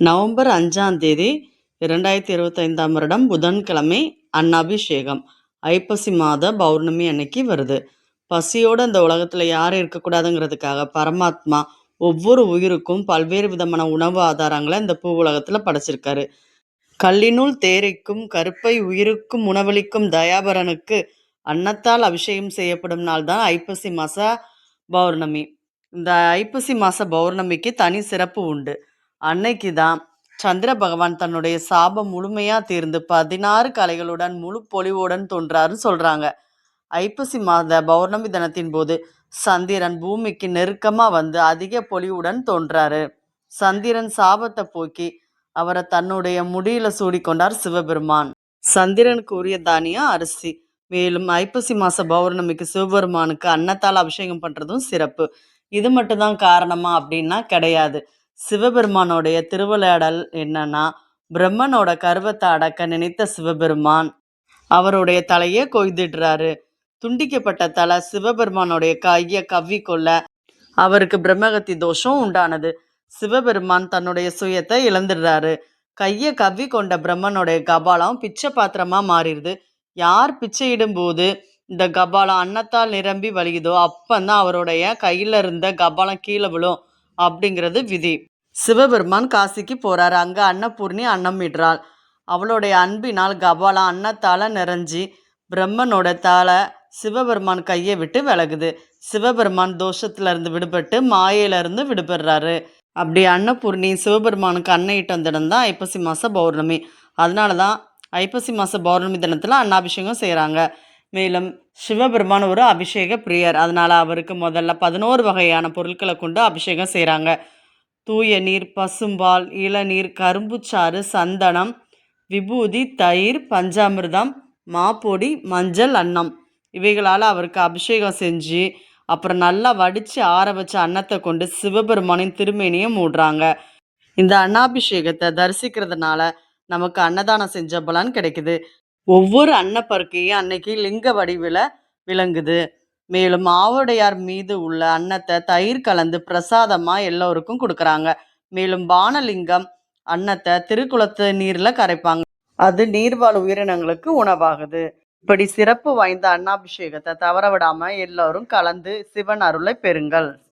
November அஞ்சாம் தேதி இரண்டாயிரத்தி இருபத்தைந்தாம் வருடம் புதன்கிழமை அன்னாபிஷேகம். ஐப்பசி மாத பௌர்ணமி அன்னைக்கு வருது. பசியோடு அந்த உலகத்தில் யாரும் இருக்கக்கூடாதுங்கிறதுக்காக பரமாத்மா ஒவ்வொரு உயிருக்கும் பல்வேறு விதமான உணவு ஆதாரங்களை இந்த பூ உலகத்தில் படைச்சிருக்காரு. கல்லினுள் தேரைக்கும் கருப்பை உயிருக்கும் உணவளிக்கும் தயாபரனுக்கு அன்னத்தால் அபிஷேகம் செய்யப்படும் நாள் தான் ஐப்பசி மாத பௌர்ணமி. இந்த ஐப்பசி மாத பௌர்ணமிக்கு தனி சிறப்பு உண்டு. அன்னைக்கு தான் சந்திர பகவான் தன்னுடைய சாபம் முழுமையா தீர்ந்து பதினாறு கலைகளுடன் முழு பொலிவுடன் தோன்றாருன்னு சொல்றாங்க. ஐப்பசி மாத பௌர்ணமி தினத்தின் போது சந்திரன் பூமிக்கு நெருக்கமா வந்து அதிக பொலிவுடன் தோன்றாரு. சந்திரன் சாபத்தை போக்கி அவரை தன்னுடைய முடியில சூடிக்கொண்டார் சிவபெருமான். சந்திரனுக்கு உரிய தானியம் அரிசி. மேலும் ஐப்பசி மாச பௌர்ணமிக்கு சிவபெருமானுக்கு அன்னத்தால் அபிஷேகம் பண்றதும் சிறப்பு. இது மட்டும்தான் காரணமா அப்படின்னா கிடையாது. சிவபெருமானோடைய திருவிளையாடல் என்னன்னா பிரம்மனோட கர்வத்தை அடக்க நினைத்த சிவபெருமான். அவருடைய தலையே கொய்திடுறாரு. துண்டிக்கப்பட்ட தலை சிவபெருமானுடைய கையை கவ்வி கொள்ள அவருக்கு பிரம்மகத்தி தோஷம் உண்டானது. சிவபெருமான் தன்னுடைய சுயத்தை இழந்துடுறாரு. கையை கவ்வி கொண்ட பிரம்மனுடைய கபாலம் பிச்சை பாத்திரமா மாறிடுது. யார் பிச்சையிடும் போது இந்த கபாலம் அன்னத்தால் நிரம்பி வலியுதோ அப்பந்தான் அவருடைய கையில இருந்த கபாலம் கீழே விழும். அப்படிங்கிறது விதி. சிவபெருமான் காசிக்கு போறாரு. அங்க அன்னபூர்ணி அன்னமிடுறாள் அவளுடைய அன்பினால் கபாலம் அன்னத்தால நிறைஞ்சி பிரம்மனோட தாளை சிவபெருமான் கையை விட்டு விலகுது. சிவபெருமான் தோஷத்துல இருந்து விடுபட்டு மாயையிலிருந்து விடுபடுறாரு. அப்படி அன்னபூர்ணி சிவபெருமானுக்கு அன்னையிட்டு வந்த தான் ஐப்பசி மாச பௌர்ணமி. அதனால தான் ஐப்பசி மாச பௌர்ணமி தினத்துல அன்னாபிஷேகம் செய்கிறாங்க மேலும் சிவபெருமான் ஒரு அபிஷேக பிரியர். அதனால் அவருக்கு முதல்ல பதினோரு வகையான பொருட்களை கொண்டு அபிஷேகம் செய்கிறாங்க தூய நீர் பசும்பால் இளநீர் கரும்புச்சாறு சந்தனம் விபூதி தயிர் பஞ்சாமிர்தம் மாப்பொடி மஞ்சள் அன்னம். இவைகளால் அவருக்கு அபிஷேகம் செஞ்சு அப்புறம் நல்லா வடித்து ஆற வச்ச அன்னத்தை கொண்டு சிவபெருமானின் திருமேனியை மூடுறாங்க. இந்த அன்னாபிஷேகத்தை தரிசிக்கிறதுனால நமக்கு அன்னதானம் செஞ்ச பலன் கிடைக்குது. ஒவ்வொரு அன்னப்பருக்கையும் அன்னைக்கு லிங்க வடிவில் விளங்குது. மேலும் ஆவுடையார் மீது உள்ள அன்னத்தை தயிர் கலந்து பிரசாதமாக எல்லோருக்கும் கொடுக்குறாங்க. மேலும் பானலிங்கம் அன்னத்தை திருக்குளத்து நீரில் கரைப்பாங்க. அது நீர்வாழ் உயிரினங்களுக்கு உணவாகுது. இப்படி சிறப்பு வாய்ந்த அன்னாபிஷேகத்தை தவற விடாம எல்லாரும் கலந்து சிவன் அருளை பெறுங்கள்.